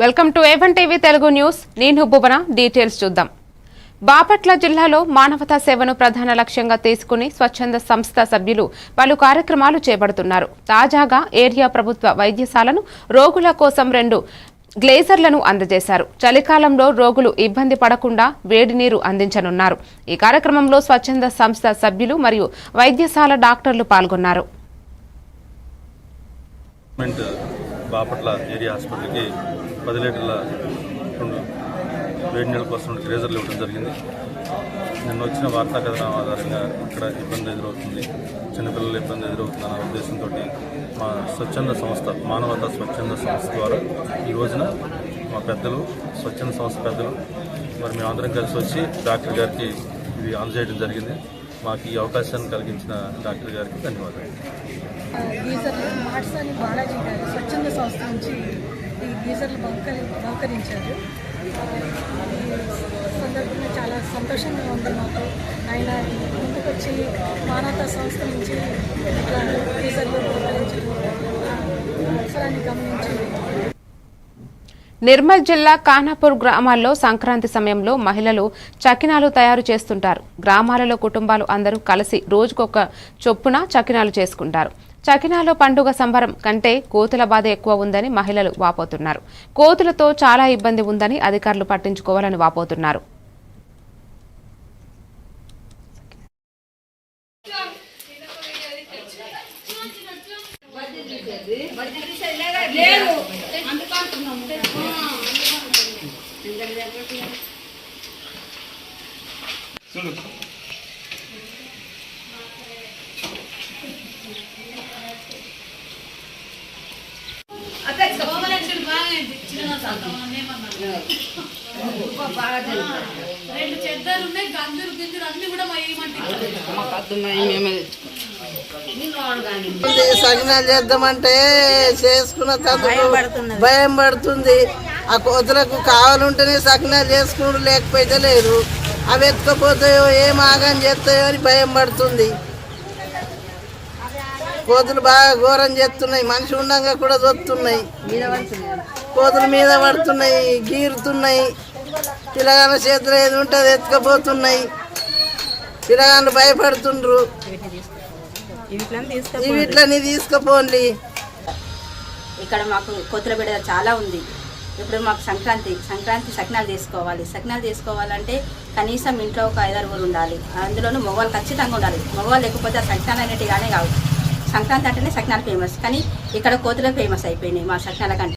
Welcome to A one TV Telugu news. నేను Bhuvana details చూద్దాం. బాపట్ల జిల్లాలో మానవతా సేవను ప్రధాన లక్ష్యంగా తీసుకుని స్వచ్ఛంద సంస్థ సభ్యులు పలు కార్యక్రమాలు చేపడుతున్నారు. తాజాగా ఏరియా ప్రభుత్వ వైద్యశాలను రోగుల కోసం రెండు గ్లేజర్లను అందజేశారు. చలికాలంలో రోగులు ఇబ్బంది పడకుండా వేడి నీరు అందించనున్నారు. ఈ కార్యక్రమంలో స్వచ్ఛంద సంస్థ సభ్యులు మరియు వైద్యశాల డాక్టర్లు పాల్గొన్నారు. బాపట్ల ఏరియా హాస్పిటల్కి పది లీటర్ల రెండు వేడి నీళ్ళ కోసం గ్రేజర్లు ఇవ్వడం జరిగింది. నిన్న వచ్చిన వార్తా కథనం ఆధారంగా ఇక్కడ ఇబ్బంది ఎదురవుతుంది. చిన్నపిల్లలు ఇబ్బంది ఎదురవుతుందన్న ఉద్దేశంతో మా స్వచ్ఛంద సంస్థ మానవతా స్వచ్ఛంద సంస్థ ద్వారా ఈ రోజున మా పెద్దలు స్వచ్ఛంద సంస్థ పెద్దలు మరి మేమందరం కలిసి వచ్చి డాక్టర్ గారికి ఇది అందజేయడం జరిగింది. మాకు ఈ అవకాశాన్ని కలిగించిన డాక్టర్ గారికి ధన్యవాదాలు. గీజర్లు మాట్సాని బాలాజీ గారు స్వచ్ఛంద సంస్థ నుంచి ఈ గీజర్లు బహుకరి బహుకరించారు. ఈ సందర్భంగా చాలా సంతోషంగా ఉంది మాకు. ఆయన ముందుకు వచ్చి మానవతా సంస్థ నుంచి ఇట్లా గీజర్లు బహుకరించడం అవసరాన్ని గమనించి నిర్మల్ జిల్లా కానాపూర్ గ్రామాల్లో సంక్రాంతి సమయంలో మహిళలు చకినాలు తయారు చేస్తుంటారు. గ్రామాలలో కుటుంబాలు అందరూ కలిసి రోజుకొక చొప్పున చకినాలు చేసుకుంటారు. చకినాలో పండుగ సంబరం కంటే కోతుల బాధ ఎక్కువ ఉందని మహిళలు వాపోతున్నారు. కోతులతో చాలా ఇబ్బంది ఉందని అధికారులు పట్టించుకోవాలని వాపోతున్నారు. రెండు చెద్దరు ఉన్నాయి గంజులు గింజులు అన్ని కూడా మా ఏమంటే సగనాలు చేద్దామంటే చేసుకున్న తందుకు భయం పడుతుంది. ఆ కోతులకు కావాలంటేనే సగనాలు చేసుకుని లేకపోతే లేరు అవి ఎత్తుకపోతాయో ఏం ఆగం చేస్తాయో అని భయం పడుతుంది. కోతులు బాగా ఘోరం చేస్తున్నాయి. మనిషి ఉండగా కూడా దొత్తున్నాయి కోతులు మీద పడుతున్నాయి గీరుతున్నాయి. పిల్లగాళ్ళ చేతిలో ఏది ఉంటే అది ఎత్తుకపోతున్నాయి. పిల్లగాళ్ళు భయపడుతుండ్రు. ఈ వీటిని తీసుకుపోండి. ఇక్కడ మాకు కోతుల బిడ్డ చాలా ఉంది. ఇప్పుడు మాకు సంక్రాంతి సంక్రాంతి సకినాలు చేసుకోవాలి సకినాలు చేసుకోవాలంటే కనీసం ఇంట్లో ఒక ఐదారుగురు ఉండాలి. అందులోనూ మగవాళ్ళు ఖచ్చితంగా ఉండాలి. మగవాళ్ళు లేకపోతే ఆ సకినాలు అనేటివి కానీ కావు. సంక్రాంతి అంటేనే సకినాలు ఫేమస్ కానీ ఇక్కడ కోతులు ఫేమస్ అయిపోయినాయి మా సకినాల కంటే.